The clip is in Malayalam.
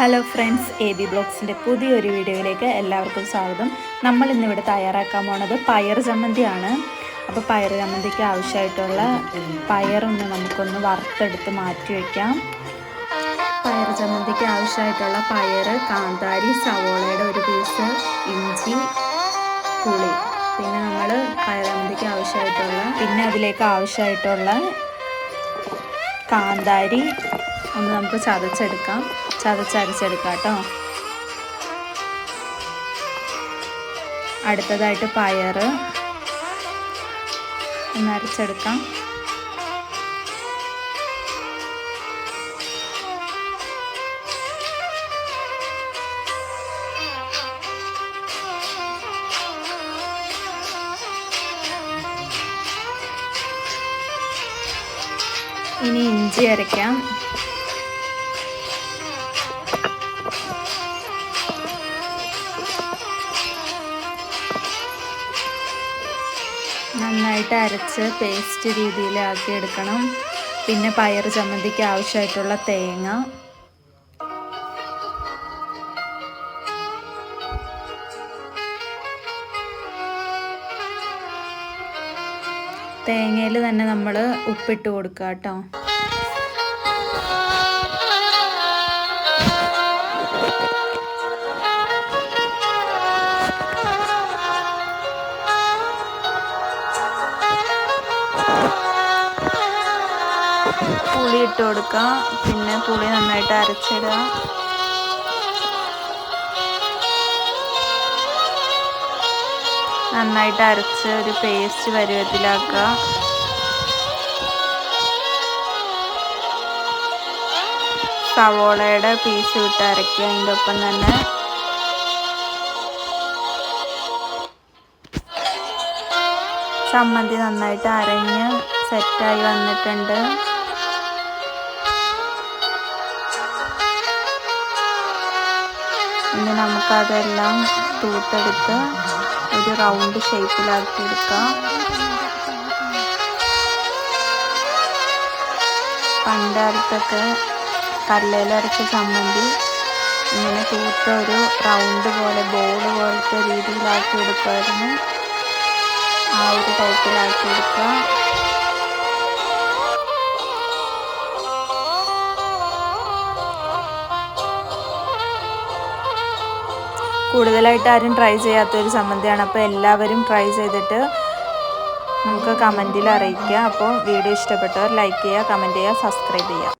ഹലോ ഫ്രണ്ട്സ് എ ബി ബ്ലോഗ്സിന്റെ പുതിയൊരു വീഡിയോയിലേക്ക് എല്ലാവർക്കും സ്വാഗതം. നമ്മൾ ഇന്നിവിടെ തയ്യാറാക്കാൻ പോണത് പയർ ചമ്മന്തിയാണ്. അപ്പോൾ പയർ ചമ്മന്തിക്ക് ആവശ്യമായിട്ടുള്ള പയറൊന്ന് നമുക്കൊന്ന് വറുത്തെടുത്ത് മാറ്റി വയ്ക്കാം പയർ ചമ്മന്തിക്ക് ആവശ്യമായിട്ടുള്ള പയർ കാന്താരി സവോളയുടെ ഒരു പീസ് ഇഞ്ചി പുളി. പിന്നെ നമ്മൾ പയർ ചമ്മന്തിക്ക് ആവശ്യമായിട്ടുള്ള പിന്നെ അതിലേക്ക് ആവശ്യമായിട്ടുള്ള കാന്താരി ഒന്ന് നമുക്ക് ചതച്ചെടുക്കാം. ചതച്ചരച്ചെടുക്കാം കേട്ടോ. അടുത്തതായിട്ട് പയർ. ഒന്ന് അരച്ചെടുക്കാം. ഇനി ഇഞ്ചി അരയ്ക്കാം നന്നായിട്ട് അരച്ച് പേസ്റ്റ് രീതിയിലാക്കി എടുക്കണം. പിന്നെ പയർ ചമ്മന്തിക്ക് ആവശ്യമായിട്ടുള്ള തേങ്ങ. തേങ്ങയിൽ തന്നെ നമ്മൾ ഉപ്പിട്ട് കൊടുക്കുക കേട്ടോ പുളി ഇട്ട് കൊടുക്കുക പിന്നെ പുളി നന്നായിട്ട് അരച്ചിടുക. നന്നായിട്ട് അരച്ച് ഒരു പേസ്റ്റ് പരുവത്തിലാക്കുക. സവോളയുടെ പീസ് വിട്ട് അരയ്ക്കുക അതിന്റെ ഒപ്പം തന്നെ ചമ്മന്തി നന്നായിട്ട് അരഞ്ഞ് സെറ്റായി വന്നിട്ടുണ്ട്. ഇനി നമുക്കതെല്ലാം തൂത്തെടുത്ത് ഒരു റൗണ്ട് ഷേപ്പിലാക്കി എടുക്കാം. പണ്ടാലത്തൊക്കെ കല്ലേലരച്ച ചമ്മന്തി ഇങ്ങനെ തൂത്ത ഒരു റൗണ്ട് പോലെ ബോൾ പോലത്തെ രീതിയിലാക്കി എടുക്കുമായിരുന്നു. ആ ഒരു ടൈപ്പിലാക്കി എടുക്കുക കൂടുതലായിട്ട് ആരും ട്രൈ ചെയ്യാത്തൊരു ചമ്മന്തിയാണ് അപ്പോൾ എല്ലാവരും ട്രൈ ചെയ്തിട്ട് നമുക്ക് കമന്റിൽ അറിയിക്കുക. അപ്പോൾ വീഡിയോ ഇഷ്ടപ്പെട്ടവർ ലൈക്ക് ചെയ്യുക കമന്റ് ചെയ്യുക സബ്സ്ക്രൈബ് ചെയ്യുക.